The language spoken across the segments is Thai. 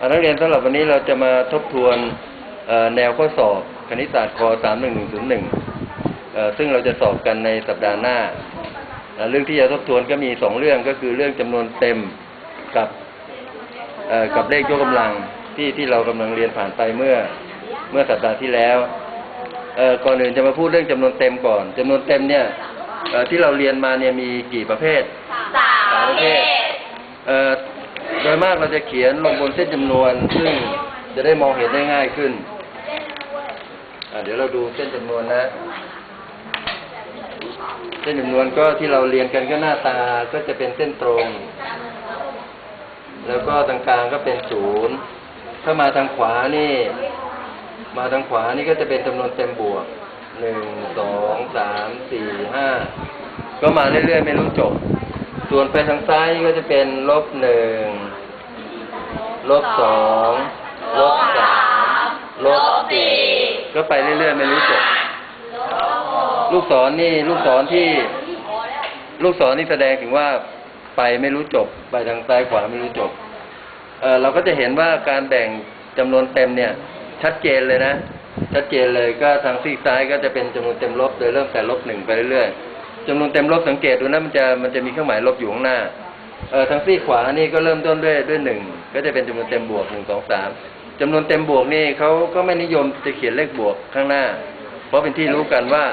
อ่านักเรียนสำหรับวันนี้เราจะมาทบทวนเอ่อแนวข้อสอบคณิตศาสตร์ค31101เอ่อซึ่งเราจะสอบกันในสัปดาห์หน้าเอ่อเรื่องที่จะทบทวนก็มีสองเรื่องก็คือเรื่องจำนวนเต็มกับเอ่อกับเลขยกกำลังที่ที่เรากำลังเรียนผ่านไปเมื่อเมื่อสัปดาห์ที่แล้วเอ่อก่อนอื่นจะมาพูดเรื่องจำนวนเต็มก่อนจำนวนเต็มเนี่ยเอ่อที่เราเรียนมาเนี่ยมีกี่ประเภทสามประเภทเอ่อ โดยมากเราจะเขียนลงบนเส้นจำนวน ซึ่งจะได้มองเห็นได้ง่ายขึ้น เดี๋ยวเราดูเส้นจำนวนนะ เส้นจำนวนก็ที่เราเรียนกันก็หน้าตาก็จะเป็นเส้นตรง แล้วก็ตรงกลางก็เป็นศูนย์ ถ้ามาทางขวานี่ มาทางขวานี่ก็จะเป็นจำนวนเต็มบวกหนึ่งสองสามสี่ห้าก็มาเรื่อยๆ ไม่รู้จบ ส่วนไปทางซ้ายก็จะเป็นลบหนึ่ง ลบสองลบสามลบสี่ก็ไปเรื่อยๆ ไม่รู้จบลูกศรนี่ลูกศรที่ ลูกศรนี่แสดงถึงว่าไปไม่รู้จบ ไปทางซ้ายขวาไม่รู้จบเออเราก็จะเห็นว่าการแบ่งจำนวนเต็มเนี่ย ชัดเจนเลยนะ ชัดเจนเลยก็ทางซีกซ้ายก็จะเป็นจำนวนเต็มลบโดยเริ่มแต่ลบหนึ่งไปเรื่อยๆจำนวนเต็มลบสังเกตดูนะมันจะมันจะมีเครื่องหมายลบอยู่ข้างหน้าเออทางซีกขวานี่ก็เริ่มต้นด้วยด้วยหนึ่ง ก็จะเป็นจำนวนเต็มบวกหนึ่งสองสามจำนวนเต็มบวกนี่เขาก็ไม่นิยมจะเขียนเลขบวกข้างหน้า เพราะเป็นที่รู้กันว่า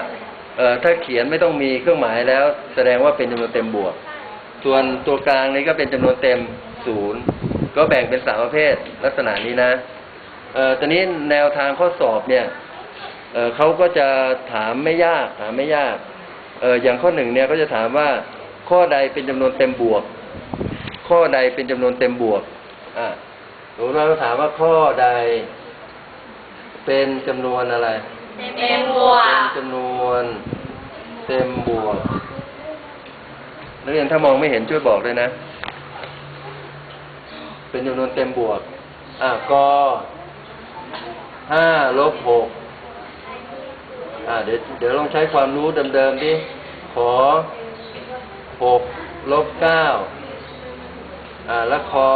เอ่อถ้าเขียนไม่ต้องมีเครื่องหมายแล้ว แสดงว่าเป็นจำนวนเต็มบวก ส่วนตัวกลางนี้ก็เป็นจำนวนเต็มศูนย์ก็แบ่งเป็นสามประเภทลักษณะนี้นะเอ่อตอนนี้แนวทางข้อสอบเนี่ยเอ่อเขาก็จะถามไม่ยากถามไม่ยากเอ่ออย่างข้อหนึ่งเนี่ยก็จะถามว่าข้อใดเป็นจำนวนเต็มบวก ข้อใดเป็นจำนวนเต็มบวก อ่าหนูเราก็ถามว่าข้อใด เป็นจำนวนอะไร เต็มบวเป็นกจำนวน เต็มบวกนักเรียนถ้ามองไม่เห็นช่วยบอกเลยนะ เป็นจำนวนเต็มบวก อะกห้าลบหกอะเดี๋ยวเดี๋ยวลองใช้ความรู้เดิมๆดิขอหกลบเก้าอ่าแล้วคอ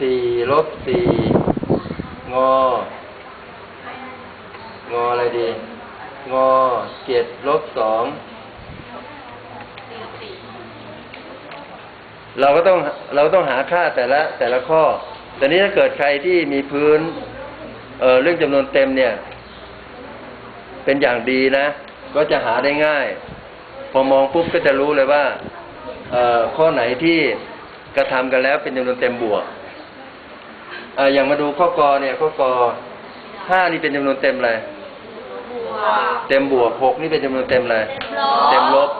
สี่ลบสี่งองออะไรดี งอเจ็ดลบสองเราก็ต้องเราต้องหาค่าแต่ละแต่ละข้อ แต่นี้ถ้าเกิดใครที่มีพื้นเออเรื่องจำนวนเต็มเนี่ย เป็นอย่างดีนะ ก็จะหาได้ง่าย พอมองปุ๊บก็จะรู้เลยว่าเอ่อข้อไหนที่กระทำกันแล้วเป็นจำนวนเต็มบวก อ่ออย่างมาดูข้อกอเนี่ยข้อกอห้านี่เป็นจำนวนเต็มอะไรเต็มบวกหกนี่เป็นจำนวนเต็มอะไรลบเต็มลบ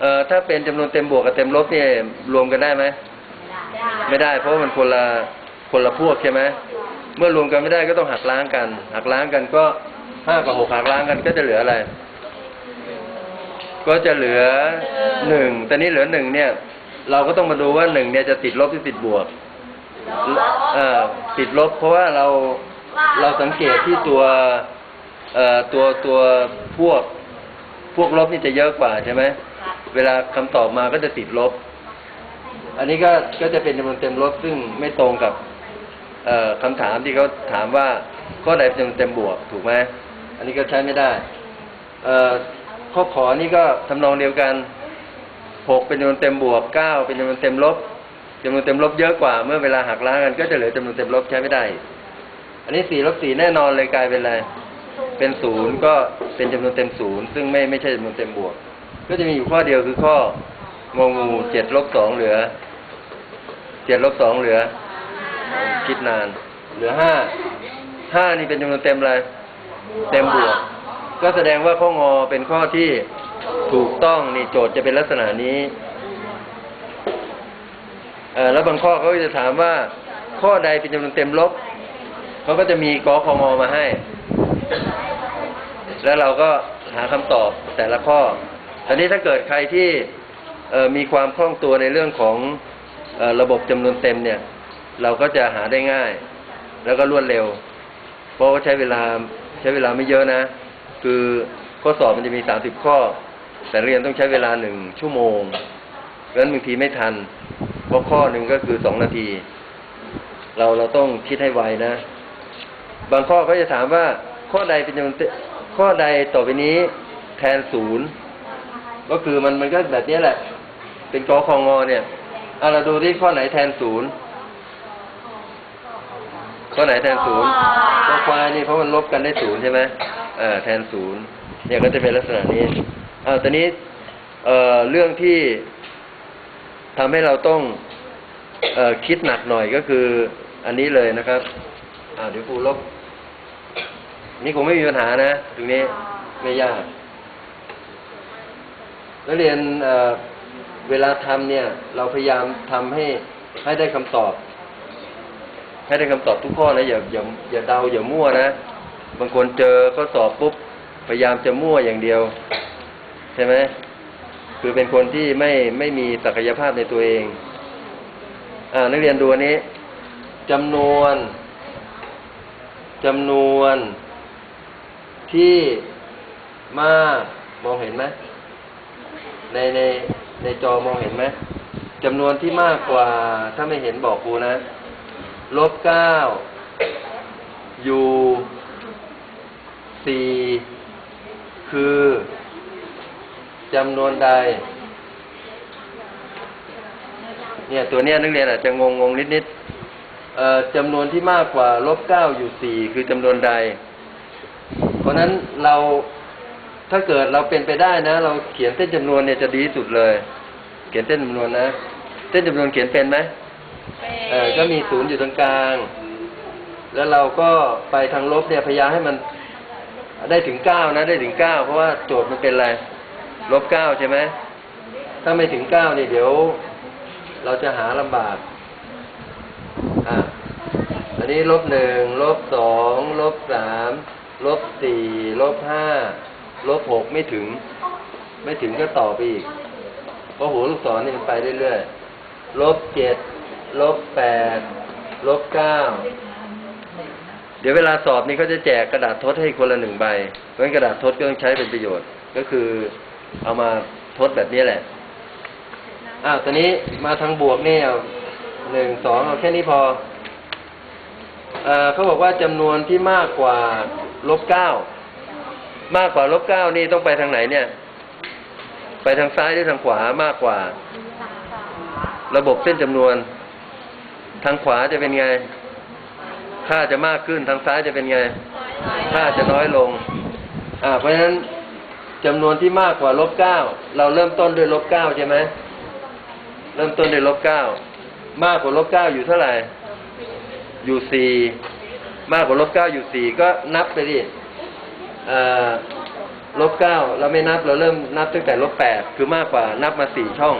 เอ่อถ้าเป็นจำนวนเต็มบวกกับเต็มลบเนี่ยรวมกันได้ไหมไม่ได้ เพราะมันคนละคนละพวกใช่ไหมเมื่อรวมกันไม่ได้ก็ต้องหักล้างกัน หักล้างกันก็ห้ากับหกหักล้างกันก็จะเหลืออะไร ก็จะเหลือหนึ่งแต่นี้เหลือหนึ่งเนี่ย เราก็ต้องมาดูว่าหนึ่งเนี่ยจะติดลบหรือติดบวก เอ่อติดลบเพราะว่าเราเราสังเกตที่ตัวเอ่อตัวตัวพวกพวกลบนี่จะเยอะกว่าใช่ไหมเวลาคำตอบมาก็จะติดลบ อันนี้ก็ก็จะเป็นจำนวนเต็มลบซึ่งไม่ตรงกับเอ่อคำถามที่เขาถามว่าข้อใดเป็นจำนวนเต็มบวกถูกไหมอันนี้ก็ใช้ไม่ได้เอ่อข้อขอนี่ก็ทำนองเดียวกันหกเป็นจำนวนเต็มบวกเก้าเป็นจำนวนเต็มลบ จำนวนเต็มลบเยอะกว่าเมื่อเวลาหักล้างกันก็จะเหลือจำนวนเต็มลบใช้ไม่ได้ อันนี้สี่ลบสี่แน่นอนเลยกลายเป็นอะไรเป็นศูนย์ก็เป็นจำนวนเต็มศูนย์ซึ่งไม่ไม่ใช่จำนวนเต็มบวก ก็จะมีอยู่ข้อเดียวคือข้ององูเจ็ดลบสองเหลือเจ็ดลบสองเหลือ คิดนาน เหลือห้าห้านี่เป็นจำนวนเต็มอะไรเต็มบวก ก็แสดงว่าข้องอเป็นข้อที่ถูกต้องนี่โจทย์จะเป็นลักษณะนี้ แล้วบางข้อเขาจะถามว่า ข้อใดเป็นจำนวนเต็มลบเขาก็จะมีกอคองอมาให้ แล้วเราก็หาคำตอบแต่ละข้อตอนนี้ถ้าเกิดใครที่มีความคล่องตัวในเรื่องของอระบบจำนวนเต็มเนี่ย เราก็จะหาได้ง่าย แล้วก็รวดเร็ว เพราะว่าใช้เวลาใช้เวลาไม่เยอะนะ คือข้อสอบมันจะมีสามสิบข้อ แต่เรียนต้องใช้เวลาหนึ่งชั่วโมงเพราะฉะนั้นบางทีไม่ทัน เพราะข้อหนึ่งก็คือสองนาที เราเราต้องคิดให้ไวนะ บางข้อก็จะถามว่า ข้อใดเป็นจำนวนเตข้อใดต่อไปนี้ แทนศูนย์ก็คือมันมันก็แบบนี้แหละ เป็นกอคองอเนี่ยเอาเราดูที่ข้อไหนแทนศูนย์ข้อไหนแทนศูนย์ก็ควายนี่เพราะมันลบกันได้ศูนย์ใช่ไหมเออแทนศูนย์เนี่ยก็จะเป็นลักษณะนี้อ่าตอนนี้ เอ่อเรื่องที่ ทำให้เราต้องเออคิดหนักหน่อยก็คืออันนี้เลยนะครับอ่าเดี๋ยวครูลบ นี่คงไม่มีปัญหานะตรงนี้ไม่ยากนักเรียนเเวลาทำเนี่ย เราพยายามทำให้ให้ได้คำตอบ ให้ได้คำตอบทุกข้อนะอย่าอย่าอย่าเดาอย่ามั่วนะบางคนเจอข้อสอบปุ๊บพยายามจะมั่วอย่างเดียว ใช่ไหม คือเป็นคนที่ไม่ไม่มีศักยภาพในตัวเองอ่านักเรียนดูอันนี้จำนวนจำนวนที่มากมองเห็นไหมในในในจอมองเห็นไหมจำนวนที่มากกว่า ถ้าไม่เห็นบอกครูนะลบเก้าอยู่สี่คือ จำนวนใด เนี่ยตัวเนี้ยนักเรียนอาจจะงงงนิดนิดๆเอ่อจำนวนที่มากกว่าลบเก้าอยู่สี่คือจำนวนใด เพราะฉะนั้นเราถ้าเกิดเราเป็นไปได้นะ เราเขียนเส้นจำนวนเนี่ยจะดีที่สุดเลย เขียนเส้นจำนวนนะ เส้นจำนวนเขียนเป็นไหมเออก็มีศูนย์อยู่ตรงกลาง แล้วเราก็ไปทางลบเนี่ยพยายามให้มันได้ถึงเก้านะ ได้ถึงเก้าเพราะว่าโจทย์มันเป็นอะไร ลบเก้าใช่ไหม ถ้าไม่ถึงเก้าเนี่ยเดี๋ยว เราจะหาลำบาก อะ อันนี้ลบหนึ่งลบสองลบสามลบสี่ลบห้าลบหกไม่ถึง ไม่ถึงก็ต่อไปอีก เพราะหัวลูกศรนี่มันไปเรื่อยๆลบเจ็ดลบแปดลบเก้าเดี๋ยวเวลาสอบนี่เขาจะแจกกระดาษทดให้คนละหนึ่งใบ เพราะฉะนั้นกระดาษทดก็ต้องใช้เป็นประโยชน์ ก็คือ เอามาทดแบบนี้แหละอ้าวตอนนี้มาทางบวกนี่เอาหนึ่งสองเอาแค่นี้พอเอ่อเขาบอกว่าจำนวนที่มากกว่าลบเก้ามากกว่าลบเก้านี่ต้องไปทางไหนเนี่ย ไปทางซ้ายหรือทางขวามากกว่า ระบบเส้นจำนวน ทางขวาจะเป็นไง ค่าจะมากขึ้นทางซ้ายจะเป็นไง ค่าจะน้อยลง อ่าเพราะฉะนั้น จำนวนที่มากกว่าลบเก้าเราเริ่มต้นด้วยลบเก้าใช่ไหมเริ่มต้นด้วยลบเก้ามากกว่าลบเก้าอยู่เท่าไหร่ อยู่สี่มากกว่าลบเก้าอยู่สี่ก็นับไปดิลบเก้าเราไม่นับเราเริ่มนับตั้งแต่ลบแปดคือมากกว่านับมาสี่ช่อง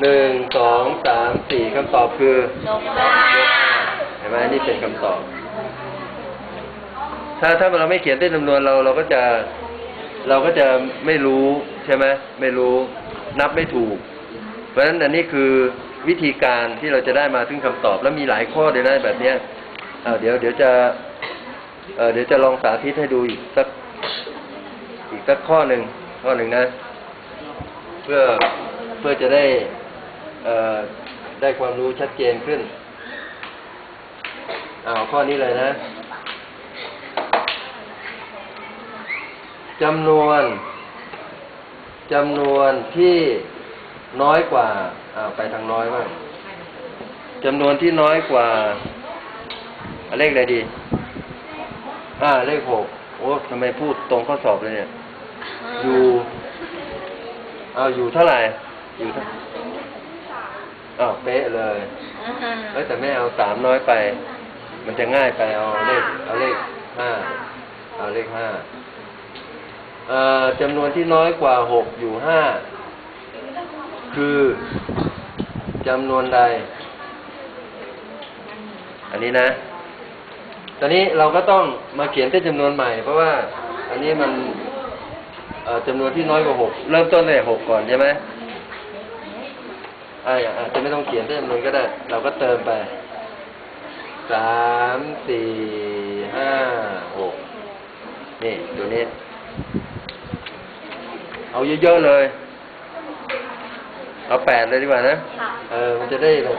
หนึ่งสองสามสี่คำตอบคือลบห้าเห็นไหมนี่เป็นคำตอบ ถ้าถ้าเราไม่เขียนเส้นจำนวนเราเราก็จะ เราก็จะไม่รู้ใช่ไหมไม่รู้นับไม่ถูก เพราะฉะนั้นอันนี้คือวิธีการที่เราจะได้มาถึงคำตอบแล้วมีหลายข้อเลยนะแบบเนี้ยเดี๋ยวเดี๋ยวจะเเดี๋ยวจะลองสาธิตให้ดูอีกสักอีกสักข้อหนึ่งข้อหนึ่งนะ เพื่อเพื่อจะได้ได้ความรู้ชัดเจนขึ้นเอาข้อนี้เลยนะ จำนวนจำนวนที่น้อยกว่าอ่าไปทางน้อยบ้างจำนวนที่น้อยกว่าอะเลขอะไรดี อ่า เลขหกโอ้ทำไมพูดตรงข้อสอบเลยเนี่ย อยู่เอาอยู่เท่าไหร่ อยู่เท่าอ้าวเป๊ะเลยเอ้ยแต่ไม่เอาสามน้อยไป มันจะง่ายไปเอาเลข เอาเลขห้าเอาเลขห้าเอ่อ จำนวนที่น้อยกว่าหกอยู่ห้าคือจำนวนใด อันนี้นะ ตอนนี้เราก็ต้องมาเขียนเส้นจำนวนใหม่ เพราะว่า อันนี้มันจำนวนที่น้อยกว่าหกเริ่มต้นเลยหกก่อนใช่ไหมอ่าอาจจะไม่ต้องเขียนเส้นจำนวนก็ได้ เราก็เติมไปสามสี่ห้าหกนี่ตัวนี้ เอาเยอะๆเลย เอาแปดเลยดีกว่านะค่ะเออ มันจะได้แบบ